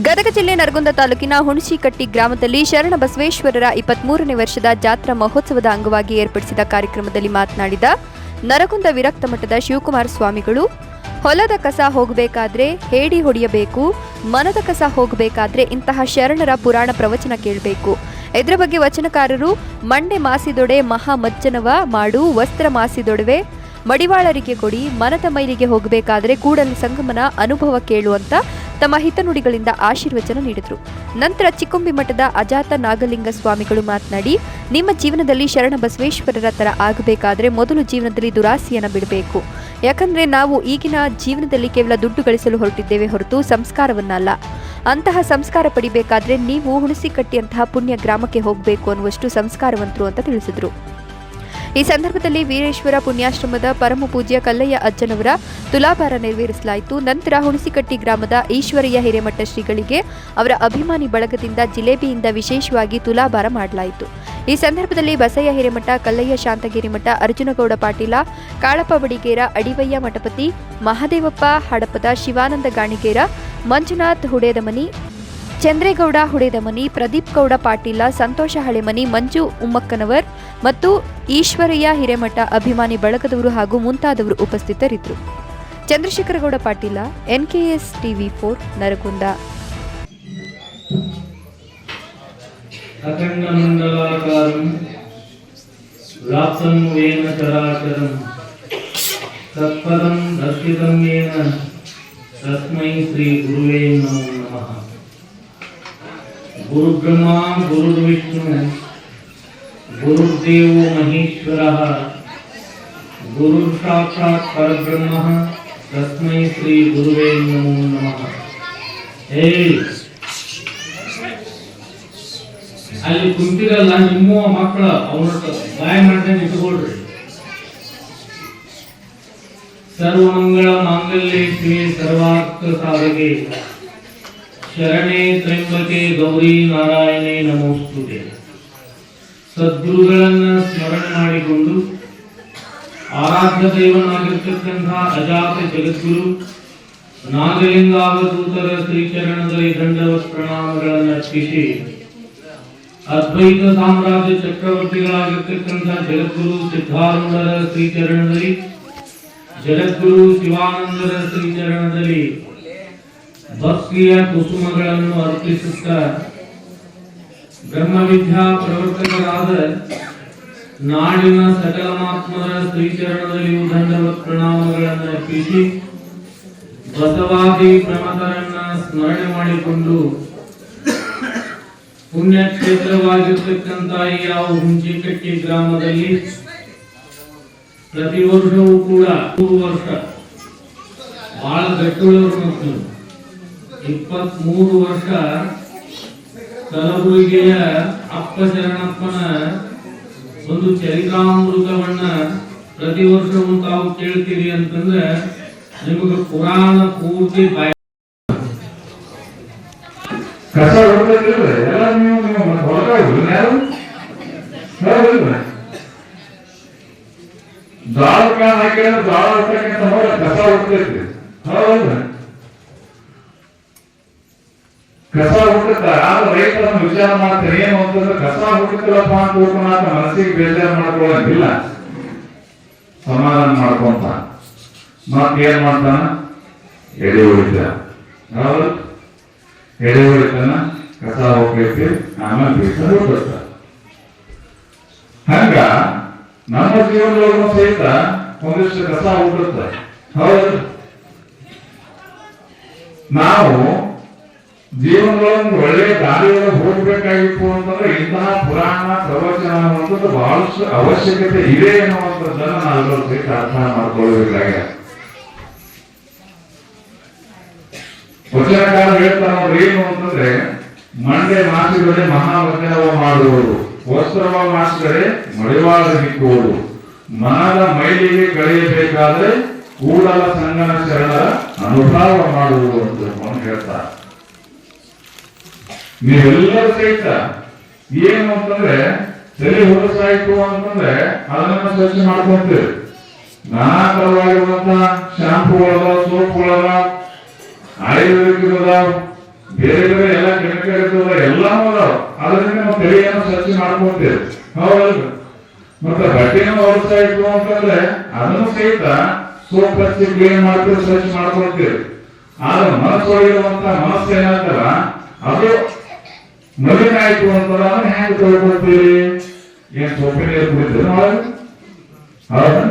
ಗದಗ ಜಿಲ್ಲೆ ನರಗುಂದ ತಾಲೂಕಿನ ಹುಣಸಿಕಟ್ಟಿ ಗ್ರಾಮದಲ್ಲಿ ಶರಣ ಬಸವೇಶ್ವರರ ಇಪ್ಪತ್ಮೂರನೇ ವರ್ಷದ ಜಾತ್ರಾ ಮಹೋತ್ಸವದ ಅಂಗವಾಗಿ ಏರ್ಪಡಿಸಿದ ಕಾರ್ಯಕ್ರಮದಲ್ಲಿ ಮಾತನಾಡಿದ ನರಗುಂದ ವಿರಕ್ತ ಮಠದ ಶಿವಕುಮಾರ ಸ್ವಾಮಿಗಳು, ಹೊಲದ ಕಸ ಹೋಗಬೇಕಾದ್ರೆ ಹೇಡಿ ಹೊಡೆಯಬೇಕು, ಮನದ ಕಸ ಹೋಗಬೇಕಾದ್ರೆ ಇಂತಹ ಶರಣರ ಪುರಾಣ ಪ್ರವಚನ ಕೇಳಬೇಕು. ಇದರ ಬಗ್ಗೆ ವಚನಕಾರರು, ಮಂಡೆ ಮಾಸಿದೊಡೆ ಮಹಾ ಮಜ್ಜನವ ಮಾಡು, ವಸ್ತ್ರ ಮಾಸಿದೊಡವೆ ಮಡಿವಾಳರಿಗೆ ಕೊಡಿ, ಮನದ ಮೈಲಿಗೆ ಹೋಗಬೇಕಾದರೆ ಕೂಡಲ ಸಂಗಮನ ಅನುಭವ ಕೇಳುವಂತ ತಮ್ಮ ಹಿತನುಡಿಗಳಿಂದ ಆಶೀರ್ವಚನ ನೀಡಿದರು. ನಂತರ ಚಿಕ್ಕೊಂಬಿ ಮಠದ ಅಜಾತ ನಾಗಲಿಂಗ ಸ್ವಾಮಿಗಳು ಮಾತನಾಡಿ, ನಿಮ್ಮ ಜೀವನದಲ್ಲಿ ಶರಣ ಬಸವೇಶ್ವರರ ತರ ಆಗಬೇಕಾದ್ರೆ ಮೊದಲು ಜೀವನದಲ್ಲಿ ದುರಾಸೆಯನ್ನು ಬಿಡಬೇಕು. ಯಾಕಂದ್ರೆ ನಾವು ಈಗಿನ ಜೀವನದಲ್ಲಿ ಕೇವಲ ದುಡ್ಡು ಗಳಿಸಲು ಹೊರಟಿದ್ದೇವೆ ಹೊರತು ಸಂಸ್ಕಾರವನ್ನಲ್ಲ. ಅಂತಹ ಸಂಸ್ಕಾರ ಪಡಿಬೇಕಾದ್ರೆ ನೀವು ಹುಣಸಿಕಟ್ಟಿಯಂತಹ ಪುಣ್ಯ ಗ್ರಾಮಕ್ಕೆ ಹೋಗಬೇಕು ಅನ್ನುವಷ್ಟು ಸಂಸ್ಕಾರವಂತರು ಅಂತ ತಿಳಿಸಿದರು. ಈ ಸಂದರ್ಭದಲ್ಲಿ ವೀರೇಶ್ವರ ಪುಣ್ಯಾಶ್ರಮದ ಪರಮ ಪೂಜ್ಯ ಕಲ್ಲಯ್ಯ ಅಜ್ಜನವರ ತುಲಾಭಾರ ನೆರವೇರಿಸಲಾಯಿತು. ನಂತರ ಹುಣಸಿಕಟ್ಟಿ ಗ್ರಾಮದ ಈಶ್ವರಯ್ಯ ಹಿರೇಮಠ ಶ್ರೀಗಳಿಗೆ ಅವರ ಅಭಿಮಾನಿ ಬಳಗದಿಂದ ಜಿಲೇಬಿಯಿಂದ ವಿಶೇಷವಾಗಿ ತುಲಾಭಾರ ಮಾಡಲಾಯಿತು. ಈ ಸಂದರ್ಭದಲ್ಲಿ ಬಸಯ್ಯ ಹಿರೇಮಠ, ಕಲ್ಲಯ್ಯ ಶಾಂತಗಿರಿ ಮಠ, ಅರ್ಜುನಗೌಡ ಪಾಟೀಲ, ಕಾಳಪ್ಪ ಬಡಿಗೇರ, ಅಡಿವಯ್ಯ ಮಠಪತಿ, ಮಹಾದೇವಪ್ಪ, ಹಡಪದ ಶಿವಾನಂದ ಗಾಣಿಗೇರ, ಮಂಜುನಾಥ್ ಹುಡೇದಮನಿ ಚಂದ್ರೇಗೌಡ ಹುಡೆದಮನಿ ಪ್ರದೀಪ್ ಗೌಡ, ಪಾಟೀಲ, ಸಂತೋಷ ಹಳೆಮನಿ ಮಂಜು ಉಮ್ಮಕ್ಕನವರ್ ಮತ್ತು ಈಶ್ವರಯ್ಯ ಹಿರೇಮಠ ಅಭಿಮಾನಿ ಬಳಗದವರು ಹಾಗೂ ಮುಂತಾದವರು ಉಪಸ್ಥಿತರಿದ್ದರು. Chandrashekargouda, Patil, NKS TV four, Nargund. ತತ್ಪರಂ ದರ್ಶಿತಂ ಯೇನ ತಸ್ಮೈ ಶ್ರೀ ಗುರುವೇ ನಮೋ ನಮಃ. ಗುರು ಬ್ರಹ್ಮ ಗುರು ವಿಷ್ಣು ಗುರುದೇವೋ ಮಹೇಶ್ವರ. ಗುರು ಸಾಕ್ಷಾತ್ ಪರಬ್ರಹ್ಮ. ತಸ್ಮೈ ಶ್ರೀ ಗುರುವೇ ನಮೋ ನಮಃ. ಹೇ ಅಲ್ಲಿ ಕುಂತಿರಲ್ಲ ನಿಮ್ಮ ಮಕ್ಕಳ, ಅವನ ಗಾಯ ಮಾಡ್ದಂಗೆ ಇಟ್ಕೊಳ್ರಿ. ಸರ್ವಮಂಗಳ ಮಾಂಗಲ್ಯ ಶ್ರೀ ಸರ್ವಾರ್ಥ ಸಾಧಗೆ ಶರಣೆ ತ್ರ್ಯಂಬಕೆ ಗೌರಿ ನಾರಾಯಣೆ ನಮೋಸ್ತುತೆ ಸದ್ಗುರುಗಳನ್ನ ಸ್ಮರಣೆ ಮಾಡಿಕೊಂಡು ಆರಾಧ್ಯ ದೇವನಾಗಿರ್ತಕ್ಕಂಥ ಅಜಾತ ಜಗದ್ಗುರು, ನಾಗಲಿಂಗಾವಧೂತರ ಶ್ರೀಚರಣದಲ್ಲಿ ದಂಡವತ್ ಪ್ರಣಾಮಗಳನ್ನು ಅರ್ಪಿಸಿ, ಅದ್ವೈತ ಸಾಮ್ರಾಜ್ಯ ಚಕ್ರವರ್ತಿಗಳಾಗಿರ್ತಕ್ಕಂಥ ಜಗದ್ಗುರು ಸಿದ್ಧಾರೂಢರ ಶ್ರೀಚರಣದಲ್ಲಿ, ಜಗದ್ಗುರು ಶಿವಾನಂದರ ಶ್ರೀಚರಣದಲ್ಲಿ ಭಕ್ತಿಯ ಕುಸುಮಗಳನ್ನು ಅರ್ಪಿಸುತ್ತಾ ಬ್ರಹ್ಮವಿದ್ಯಾ ಪ್ರವರ್ತಕರಾದ ನಾಡಿನ ಸಕಲ ಮಾತ್ಮರ ಶ್ರೀಚರಣದಲ್ಲಿ ದಂಡವತ್ ಪ್ರಣಾಮಗಳನ್ನು ಅರ್ಪಿಸಿ ಬಸವಾದಿ ಪ್ರಮತರನ್ನ ಸ್ಮರಣೆ ಮಾಡಿಕೊಂಡು ಪುಣ್ಯಕ್ಷೇತ್ರವಾಗಿರ್ತಕ್ಕಂಥ ಯಾವ ಹುಂಚಿಕಟ್ಟಿ ಗ್ರಾಮದಲ್ಲಿ ಪ್ರತಿ ವರ್ಷವೂ ಕೂಡ ಮೂರು ವರ್ಷ ಬಹಳ ಗಟ್ಟುಳ್ಳವರು ಮಕ್ಕಳು. ಇಪ್ಪತ್ತ್ ಮೂರು ವರ್ಷ ಕಲಬುರಗಿಯ ಅಪ್ಪ ಶರಣಪ್ಪನ ಒಂದು ಚರಿತಾಮೃತವನ್ನ ಪ್ರತಿ ವರ್ಷವೂ ತಾವು ಕೇಳ್ತೀರಿ ಅಂತಂದ್ರೆ ನಿಮಗೆ ಪುರಾಣ ಪೂರ್ತಿ ಬಾಯ ಕಸ ಎಲ್ಲ ಯಾರು? ದಾಳ ಹೋದ್ರೆ ಕಸ ಹುಡ್ತೈತಿ ಹೌದಿಲ್ಲ ಕಸ ಹುಡುಕ ಆದ್ರೆ ರೈತರನ್ನು ವಿಚಾರ ಮಾಡ್ತಾರೆ, ಏನು ಅಂತಂದ್ರೆ ಕಸ ಹುಡುಕಲಪ್ಪ ಅಂತ ಹುಡುಕೋಣ ಮನಸ್ಸಿಗೆ ಬೇಜಾರು ಮಾಡ್ಕೊಳ್ಳೋದಿಲ್ಲ. ಸಮಾಧಾನ ಮಾಡ್ಕೊಂತ. ಮತ್ತೇನ್ ಮಾಡ್ತಾನ? ಎಡೆ ಉಳಿತ ಹೌದು? ಎಡೆ ಉಳಿತಾನ ಕಸ ಹೋಗ್ತೈತಿ ಆಮೇಲೆ ಬೇಸರ ಹೋಗ್ತೈತ ಹಂಗ ನಮ್ಮ ಜೀವನದೊಳಗೂ ಸಹಿತ ಒಂದಿಷ್ಟು ಕಸ ಹುಡುತ್ತ ಹೌದು? ನಾವು ಜೀವನದೊಳಗೆ ಒಳ್ಳೆ ದಾರಿಯೊಳಗೆ ಹೋಗ್ಬೇಕಾಗಿತ್ತು ಅಂತಂದ್ರೆ ಇಂತಹ ಪುರಾಣ ಪ್ರವಚನ ಅನ್ನುವಂಥದ್ದು ಬಹಳಷ್ಟು ಅವಶ್ಯಕತೆ ಇದೆ ಅನ್ನುವಂಥದ್ದನ್ನು ನಾವೆಲ್ಲರೂ ಸಹಿತ ಅರ್ಥ ಮಾಡ್ಕೊಳ್ಬೇಕಾಗಿದೆ ವಚನಕಾರ ಹೇಳ್ತಾರೆ ಅವ್ರು ಏನು ಅಂತಂದ್ರೆ, ಮಂಡೆ ಮಾಸಿಗಳೇ ಮಹಾವಚನವ ಮಾಡುವವರು, ವಸ್ತ್ರವ ಮಾಸಿಗಳೇ ಮಡಿವಾಳ ನಿಕ್ಕುವುದು ಮನದ ಮೈಲಿಗೆ ಕಳೆಯಬೇಕಾದ್ರೆ ಕೂಡಲ ಸಂಗನ ಶರಣರ ಅನುಭವ ಮಾಡುವುದು ಅಂತ ಹೇಳ್ತಾರೆ. ನೀವೆಲ್ಲರೂ ಸಹಿತ ಏನು ಅಂತಂದ್ರೆ ಸರಿ ಹೊರಸಾಯ್ತು ಅಂತಂದ್ರೆ ಅದನ್ನ ಸ್ವಚ್ಛ ಮಾಡ್ಕೊಂತೀವಿ ನಾನಾ ತರವಾಗಿರುವಂತ ಶಾಂಪುಗಳದ ಸೋಪ್ಗಳದ ಆಯುರ್ವೇದಿಕ್ ಅದಾವ ಬೇರೆ ಬೇರೆ ಎಲ್ಲ ಕೆಮಿಕಲ್ ಎಲ್ಲಾನು ಅದಾವ. ಅದರಿಂದ ನಾವು ತಲೆಯನ್ನು ಸ್ವಚ್ಛ ಮಾಡ್ಕೊಳ್ತೇವೆ ಹೌದಲ್ರಿ? ಮತ್ತೆ ಬಟ್ಟೆನ ಹೊರಸ್ತಾ ಇತ್ತು ಅಂತಂದ್ರೆ ಅದನ್ನು ಸಹಿತ ಸೋಪ್ ಹಚ್ಚಿ ಕ್ಲೀನ್ ಮಾಡ್ತೀವಿ ಸ್ವಚ್ಛ ಮಾಡ್ಕೊಳ್ತೀವಿ ಆದ್ರೆ ಮನಸ್ಸೊಳಗಿರುವಂತ ಮನಸ್ಸು ಏನಾಗ್ತಲ್ಲ ಅದು ಮಲಿನ ಆಯ್ತು ಅಂತಂದ್ರೆ ಅದನ್ನ ಹೆಂಗ್ ತೊಳ್ಕೊಳ್ತೀವಿ ಏನ್ ಸೋಪಿನ ನೀರು ಕುಡಿದ್ರೆ ಒಳಗೆ ಹೌದಾ